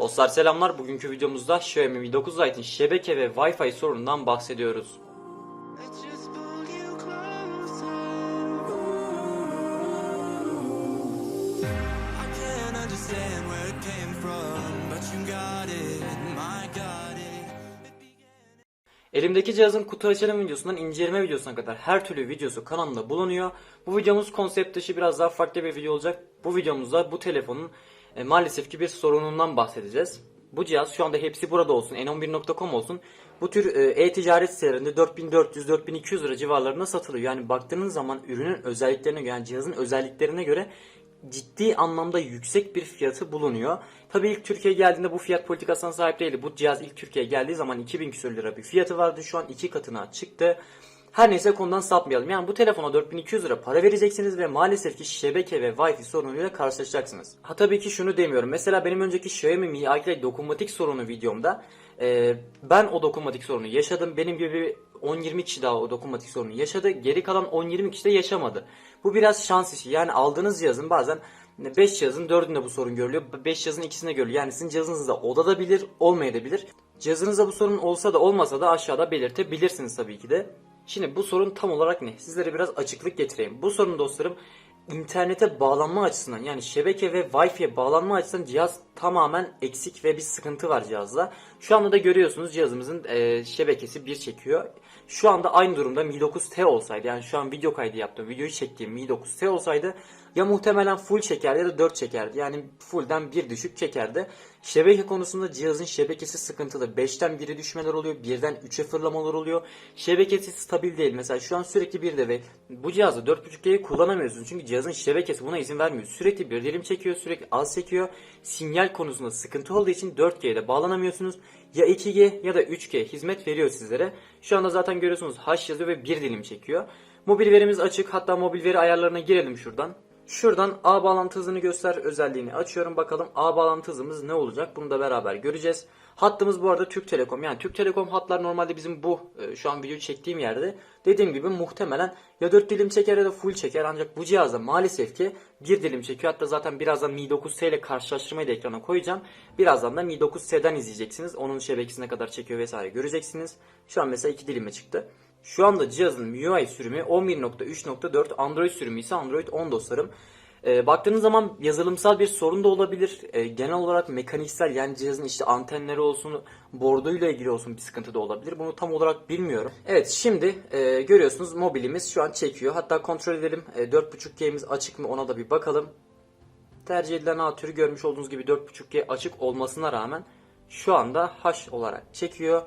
Dostlar selamlar. Bugünkü videomuzda Xiaomi Mi 9 Lite'in şebeke ve Wi-Fi sorunundan bahsediyoruz. Elimdeki cihazın kutu açılım videosundan inceleme videosuna kadar her türlü videosu kanalımda bulunuyor. Bu videomuz konsept dışı biraz daha farklı bir video olacak. Bu videomuzda bu telefonun e, maalesef ki bir sorunundan bahsedeceğiz. Bu cihaz şu anda hepsi burada olsun, n11.com olsun. Bu tür e, e-ticaret sitelerinde 4400-4200 lira civarlarında satılıyor. Yani baktığınız zaman ürünün özelliklerine göre, yani cihazın özelliklerine göre ciddi anlamda yüksek bir fiyatı bulunuyor. Tabii ilk Türkiye'ye geldiğinde bu fiyat politikasına sahip değildi. Bu cihaz ilk Türkiye'ye geldiği zaman 2000 küsur lira bir fiyatı vardı. Şu an iki katına çıktı. Her neyse konudan sapmayalım. Yani bu telefona 4200 lira para vereceksiniz ve maalesef ki şebeke ve Wi-Fi sorunuyla karşılaşacaksınız. Ha tabii ki şunu demiyorum. Mesela benim önceki Xiaomi Mi A2 dokunmatik sorunu videomda e, ben o dokunmatik sorunu yaşadım. Benim gibi 10-20 kişi daha o dokunmatik sorunu yaşadı. Geri kalan 10-20 kişi de yaşamadı. Bu biraz şans işi. Yani aldığınız cihazın bazen 5 cihazın 4'ünde bu sorun görülüyor. 5 cihazın ikisinde görülüyor. Yani sizin cihazınızda olabilir, olmayabilir. Cihazınızda bu sorun olsa da olmasa da aşağıda belirtebilirsiniz tabii ki de. Şimdi bu sorun tam olarak ne? Sizlere biraz açıklık getireyim. Bu sorun dostlarım internete bağlanma açısından yani şebeke ve Wi-Fi'ye bağlanma açısından cihaz tamamen eksik ve bir sıkıntı var cihazda. Şu anda da görüyorsunuz cihazımızın e, şebekesi bir çekiyor. Şu anda aynı durumda Mi 9T olsaydı yani şu an video kaydı yaptım. Videoyu çektiğim Mi 9T olsaydı ya muhtemelen full çekerdi ya da 4 çekerdi. Yani fullden bir düşük çekerdi. Şebeke konusunda cihazın şebekesi sıkıntılı. 5'ten 1'e düşmeler oluyor. 1'den 3'e fırlamalar oluyor. Şebekesi stabil değil. Mesela şu an sürekli 1'de ve bu cihazı 4.5G'yi kullanamıyorsun. Çünkü cihazın şebekesi buna izin vermiyor. Sürekli bir dilim çekiyor, sürekli az çekiyor. Sinyal konusunda sıkıntı olduğu için 4G'de bağlanamıyorsunuz. Ya 2G ya da 3G hizmet veriyor sizlere. Şu anda zaten görüyorsunuz H yazıyor ve bir dilim çekiyor. Mobil verimiz açık. Hatta mobil veri ayarlarına girelim şuradan. Şuradan ağ bağlantı hızını göster özelliğini açıyorum. Bakalım ağ bağlantı hızımız ne olacak? Bunu da beraber göreceğiz. Hattımız bu arada Türk Telekom. Yani Türk Telekom hatlar normalde bizim bu e, şu an video çektiğim yerde dediğim gibi muhtemelen ya 4 dilim çeker ya da full çeker. Ancak bu cihazda maalesef ki bir dilim çekiyor. Hatta zaten birazdan Mi 9S ile karşılaştırmayı da ekrana koyacağım. Birazdan da Mi 9S'den izleyeceksiniz. Onun şebekesine kadar çekiyor vesaire göreceksiniz. Şu an mesela 2 dilime çıktı. Şu anda cihazın MIUI sürümü 11.3.4 Android sürümü ise Android 10 dostlarım. Ee, baktığınız zaman yazılımsal bir sorun da olabilir. Ee, genel olarak mekaniksel yani cihazın işte antenleri olsun, borduyla ilgili olsun bir sıkıntı da olabilir. Bunu tam olarak bilmiyorum. Evet şimdi e, görüyorsunuz mobilimiz şu an çekiyor. Hatta kontrol edelim. E, 4.5G'miz açık mı ona da bir bakalım. Tercih edilen ağ türü görmüş olduğunuz gibi 4.5G açık olmasına rağmen şu anda H olarak çekiyor.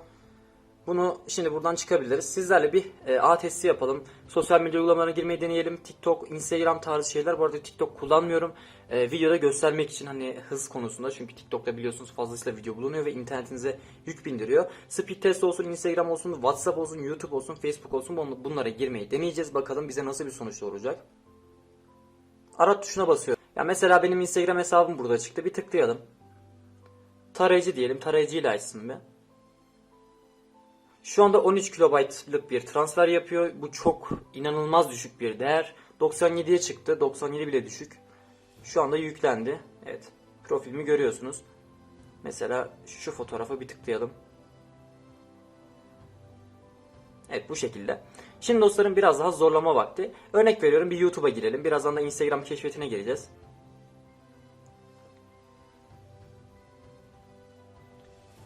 Bunu şimdi buradan çıkabiliriz. Sizlerle bir e, A testi yapalım. Sosyal medya uygulamalarına girmeyi deneyelim. TikTok, Instagram tarzı şeyler. Bu arada TikTok kullanmıyorum. E, videoda göstermek için hani hız konusunda. Çünkü TikTok'ta biliyorsunuz fazlasıyla video bulunuyor ve internetinize yük bindiriyor. Speed test olsun, Instagram olsun, WhatsApp olsun, YouTube olsun, Facebook olsun bun- bunlara girmeyi deneyeceğiz. Bakalım bize nasıl bir sonuç doğuracak. Arat tuşuna basıyorum. Ya mesela benim Instagram hesabım burada çıktı. Bir tıklayalım. Tarayıcı diyelim. Tarayıcıyla açsın bir. Şu anda 13 kilobaytlık bir transfer yapıyor. Bu çok inanılmaz düşük bir değer. 97'ye çıktı. 97 bile düşük. Şu anda yüklendi. Evet. Profilimi görüyorsunuz. Mesela şu fotoğrafa bir tıklayalım. Evet bu şekilde. Şimdi dostlarım biraz daha zorlama vakti. Örnek veriyorum bir YouTube'a girelim. Birazdan da Instagram keşfetine gireceğiz.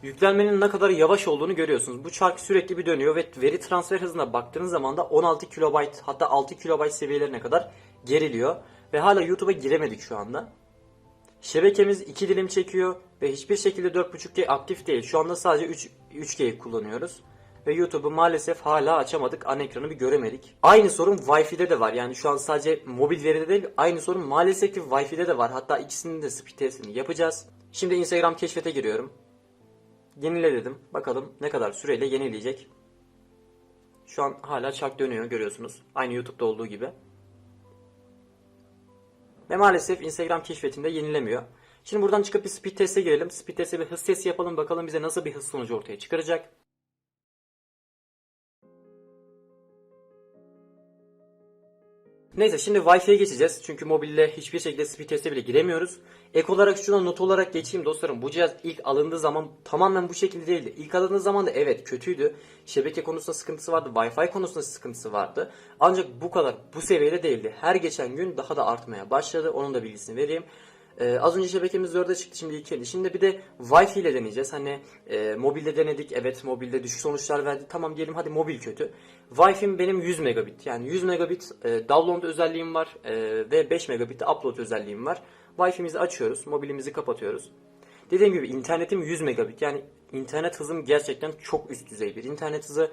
Yüklenmenin ne kadar yavaş olduğunu görüyorsunuz. Bu çark sürekli bir dönüyor ve veri transfer hızına baktığınız zaman da 16 kilobayt hatta 6 kilobayt seviyelerine kadar geriliyor. Ve hala YouTube'a giremedik şu anda. Şebekemiz 2 dilim çekiyor ve hiçbir şekilde 4.5G aktif değil. Şu anda sadece 3, 3G kullanıyoruz. Ve YouTube'u maalesef hala açamadık. Ana ekranı bir göremedik. Aynı sorun Wi-Fi'de de var. Yani şu an sadece mobil veride değil. Aynı sorun maalesef ki Wi-Fi'de de var. Hatta ikisinin de speed testini yapacağız. Şimdi Instagram keşfete giriyorum. Yenile dedim. Bakalım ne kadar süreyle yenileyecek. Şu an hala çark dönüyor görüyorsunuz. Aynı YouTube'da olduğu gibi. Ve maalesef Instagram keşfetinde yenilemiyor. Şimdi buradan çıkıp bir speed teste girelim. Speed teste bir hız testi yapalım. Bakalım bize nasıl bir hız sonucu ortaya çıkaracak. Neyse şimdi Wi-Fi'ye geçeceğiz. Çünkü mobille hiçbir şekilde speed test'e bile giremiyoruz. Ek olarak şuna not olarak geçeyim dostlarım. Bu cihaz ilk alındığı zaman tamamen bu şekilde değildi. İlk alındığı zaman da evet kötüydü. Şebeke konusunda sıkıntısı vardı. Wi-Fi konusunda sıkıntısı vardı. Ancak bu kadar bu seviyede değildi. Her geçen gün daha da artmaya başladı. Onun da bilgisini vereyim. Ee, az önce şebekemiz 4'e çıktı şimdi 2'ydi. Şimdi bir de Wi-Fi ile deneyeceğiz. Hani e, mobilde denedik. Evet mobilde düşük sonuçlar verdi. Tamam diyelim hadi mobil kötü. Wi-Fi'm benim 100 megabit. Yani 100 megabit e, download özelliğim var. e, ve 5 megabit upload özelliğim var. Wi-Fi'mizi açıyoruz. Mobilimizi kapatıyoruz. Dediğim gibi internetim 100 megabit. Yani internet hızım gerçekten çok üst düzey bir. İnternet hızı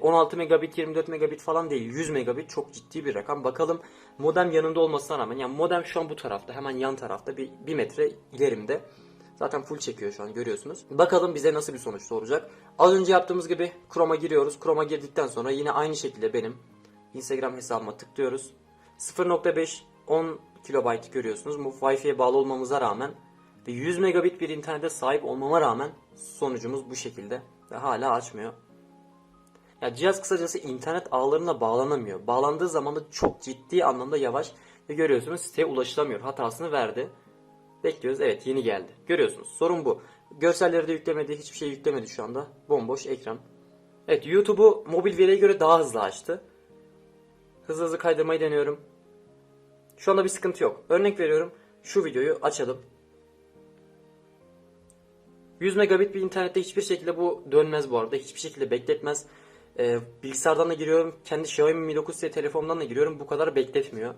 16 megabit, 24 megabit falan değil. 100 megabit çok ciddi bir rakam. Bakalım modem yanında olmasına rağmen. Yani modem şu an bu tarafta. Hemen yan tarafta. Bir, bir metre ilerimde. Zaten full çekiyor şu an görüyorsunuz. Bakalım bize nasıl bir sonuç doğuracak. Az önce yaptığımız gibi Chrome'a giriyoruz. Chrome'a girdikten sonra yine aynı şekilde benim Instagram hesabıma tıklıyoruz. 0.5 10 kilobayt görüyorsunuz. Bu Wi-Fi'ye bağlı olmamıza rağmen ve 100 megabit bir internete sahip olmama rağmen sonucumuz bu şekilde ve hala açmıyor. Ya cihaz kısacası internet ağlarına bağlanamıyor. Bağlandığı zaman da çok ciddi anlamda yavaş ve görüyorsunuz siteye ulaşılamıyor. Hatasını verdi. Bekliyoruz. Evet yeni geldi. Görüyorsunuz. Sorun bu. Görselleri de yüklemedi. Hiçbir şey yüklemedi şu anda. Bomboş ekran. Evet YouTube'u mobil veriye göre daha hızlı açtı. Hızlı hızlı kaydırmayı deniyorum. Şu anda bir sıkıntı yok. Örnek veriyorum. Şu videoyu açalım. 100 megabit bir internette hiçbir şekilde bu dönmez bu arada. Hiçbir şekilde bekletmez. Ee, bilgisayardan da giriyorum. Kendi Xiaomi Mi 9 telefonumdan da giriyorum. Bu kadar bekletmiyor.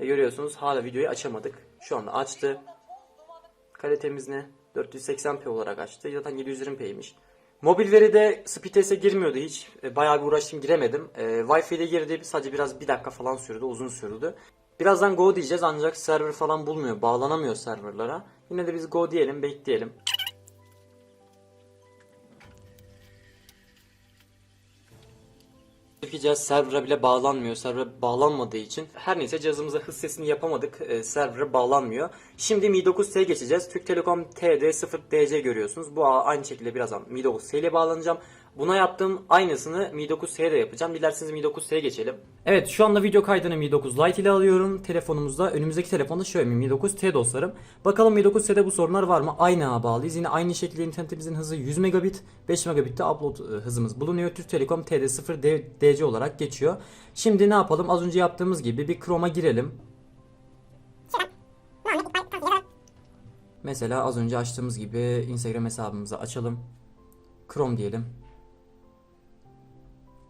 E, görüyorsunuz hala videoyu açamadık. Şu anda açtı. Kalitemiz ne? 480p olarak açtı. Zaten 720p'ymiş. Mobil veride speed test'e girmiyordu hiç. E, bayağı bir uğraştım giremedim. E, Wi-Fi'de girdi sadece biraz bir dakika falan sürdü. Uzun sürdü. Birazdan go diyeceğiz ancak server falan bulmuyor. Bağlanamıyor serverlara. Yine de biz go diyelim bekleyelim. Çünkü cihaz server'a bile bağlanmıyor. Server'a bağlanmadığı için her neyse cihazımıza hız sesini yapamadık. E, server'a bağlanmıyor. Şimdi Mi 9T'ye geçeceğiz. Türk Telekom TD0DC görüyorsunuz. Bu aynı şekilde birazdan Mi 9T ile bağlanacağım. Buna yaptığım aynısını Mi 9T'ye de yapacağım. Dilerseniz Mi 9T'ye geçelim. Evet şu anda video kaydını Mi 9 Lite ile alıyorum. Telefonumuzda önümüzdeki telefonda Xiaomi Mi 9T dostlarım. Bakalım Mi 9T'de bu sorunlar var mı? Aynı ağa bağlıyız. Yine aynı şekilde internetimizin hızı 100 megabit. 5 megabit de upload e, hızımız bulunuyor. Türk Telekom TD0DC olarak geçiyor. Şimdi ne yapalım? Az önce yaptığımız gibi bir Chrome'a girelim. Mesela az önce açtığımız gibi Instagram hesabımızı açalım. Chrome diyelim.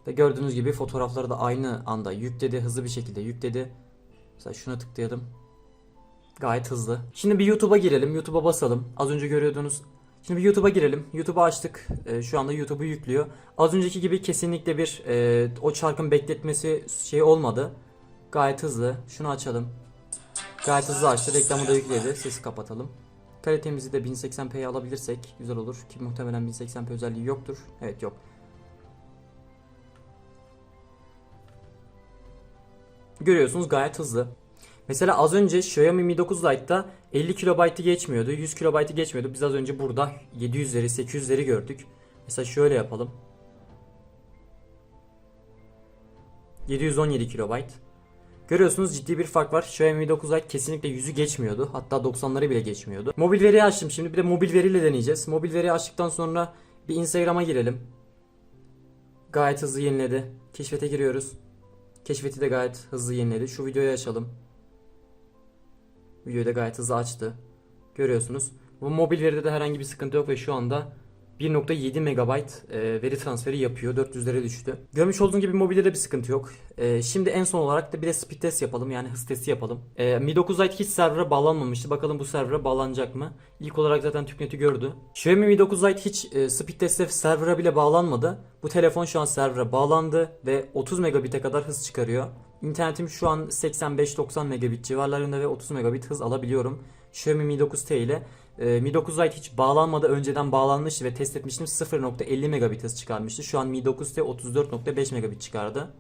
Ve gördüğünüz gibi fotoğrafları da aynı anda yükledi. Hızlı bir şekilde yükledi. Mesela şuna tıklayalım. Gayet hızlı. Şimdi bir YouTube'a girelim. YouTube'a basalım. Az önce görüyordunuz. Şimdi bir YouTube'a girelim. YouTube'u açtık. Ee, şu anda YouTube'u yüklüyor. Az önceki gibi kesinlikle bir e, o çarkın bekletmesi şey olmadı. Gayet hızlı. Şunu açalım. Gayet hızlı açtı. Reklamı da yükledi. Sesi kapatalım. Kalitemizi de 1080p'ye alabilirsek güzel olur. Ki muhtemelen 1080p özelliği yoktur. Evet yok. Görüyorsunuz gayet hızlı. Mesela az önce Xiaomi Mi 9 Lite'da 50 KB'ı geçmiyordu. 100 KB'ı geçmiyordu. Biz az önce burada 700'leri 800'leri gördük. Mesela şöyle yapalım. 717 KB. Görüyorsunuz ciddi bir fark var. Xiaomi Mi 9 Lite kesinlikle 100'ü geçmiyordu. Hatta 90'ları bile geçmiyordu. Mobil veriyi açtım şimdi. Bir de mobil veriyle deneyeceğiz. Mobil veriyi açtıktan sonra bir Instagram'a girelim. Gayet hızlı yeniledi. Keşfete giriyoruz. Keşfeti de gayet hızlı yeniledi. Şu videoyu açalım. Videoyu da gayet hızlı açtı. Görüyorsunuz. Bu mobil veride de herhangi bir sıkıntı yok ve şu anda 1.7 MB e, veri transferi yapıyor. 400'lere düştü. Görmüş olduğunuz gibi mobilde de bir sıkıntı yok. E, şimdi en son olarak da bir de speed test yapalım. Yani hız testi yapalım. E, Mi 9 Lite hiç server'a bağlanmamıştı. Bakalım bu server'a bağlanacak mı? İlk olarak zaten TürkNet'i gördü. Xiaomi Mi 9 Lite hiç speed test'te server'a bile bağlanmadı. Bu telefon şu an server'a bağlandı ve 30 megabit'e kadar hız çıkarıyor. İnternetim şu an 85-90 megabit civarlarında ve 30 megabit hız alabiliyorum. Xiaomi Mi 9T ile e, Mi 9 Lite hiç bağlanmadı önceden bağlanmıştı ve test etmiştim 0.50 megabit hız çıkarmıştı. Şu an Mi 9T 34.5 megabit çıkardı.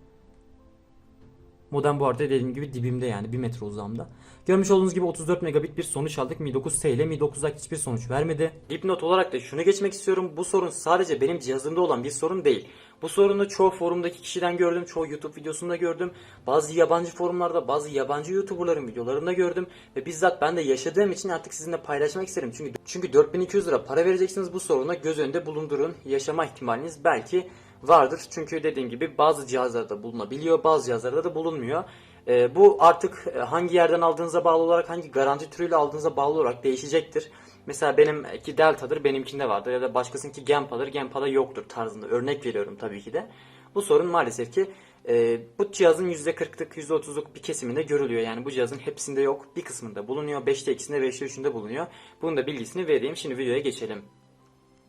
Modem bu arada dediğim gibi dibimde yani 1 metre uzağımda. Görmüş olduğunuz gibi 34 megabit bir sonuç aldık. Mi 9T ile Mi 9 Lite hiçbir sonuç vermedi. Dipnot olarak da şunu geçmek istiyorum. Bu sorun sadece benim cihazımda olan bir sorun değil. Bu sorunu çoğu forumdaki kişiden gördüm, çoğu YouTube videosunda gördüm. Bazı yabancı forumlarda, bazı yabancı YouTuber'ların videolarında gördüm ve bizzat ben de yaşadığım için artık sizinle paylaşmak isterim. Çünkü çünkü 4200 lira para vereceksiniz bu soruna göz önünde bulundurun. Yaşama ihtimaliniz belki vardır. Çünkü dediğim gibi bazı cihazlarda bulunabiliyor, bazı cihazlarda da bulunmuyor. Ee, bu artık e, hangi yerden aldığınıza bağlı olarak, hangi garanti türüyle aldığınıza bağlı olarak değişecektir. Mesela benimki Delta'dır, benimkinde vardır ya da başkasınınki Genpa'dır, Genpa'da yoktur tarzında örnek veriyorum tabii ki de. Bu sorun maalesef ki e, bu cihazın %40'lık, %30'luk bir kesiminde görülüyor. Yani bu cihazın hepsinde yok, bir kısmında bulunuyor, 5'te 2'sinde, 5'te 3'ünde bulunuyor. Bunun da bilgisini vereyim. Şimdi videoya geçelim.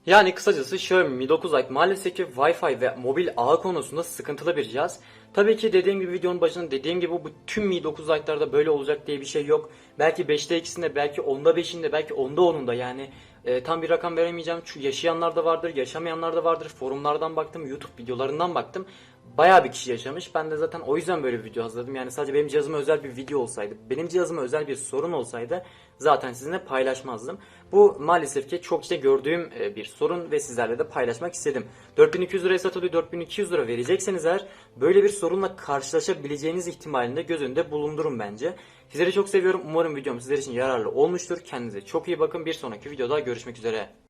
Yani kısacası Xiaomi Mi 9 Lite maalesef ki Wi-Fi ve mobil ağ konusunda sıkıntılı bir cihaz. Tabii ki dediğim gibi videonun başında dediğim gibi bu tüm Mi 9 Lite'larda böyle olacak diye bir şey yok. Belki 5'te 2'sinde, belki 10'da 5'inde, belki 10'da 10'unda yani e, tam bir rakam veremeyeceğim. Çünkü yaşayanlar da vardır, yaşamayanlar da vardır. Forumlardan baktım, YouTube videolarından baktım. Bayağı bir kişi yaşamış. Ben de zaten o yüzden böyle bir video hazırladım. Yani sadece benim cihazıma özel bir video olsaydı, benim cihazıma özel bir sorun olsaydı zaten sizinle paylaşmazdım. Bu maalesef ki çok işte gördüğüm e, bir sorun ve sizlerle de paylaşmak istedim. 4200 liraya satılıyor, 4200 lira verecekseniz eğer böyle bir sorunla karşılaşabileceğiniz ihtimalinde göz önünde bulundurun bence. Sizleri çok seviyorum. Umarım videom sizler için yararlı olmuştur. Kendinize çok iyi bakın. Bir sonraki videoda görüşmek üzere.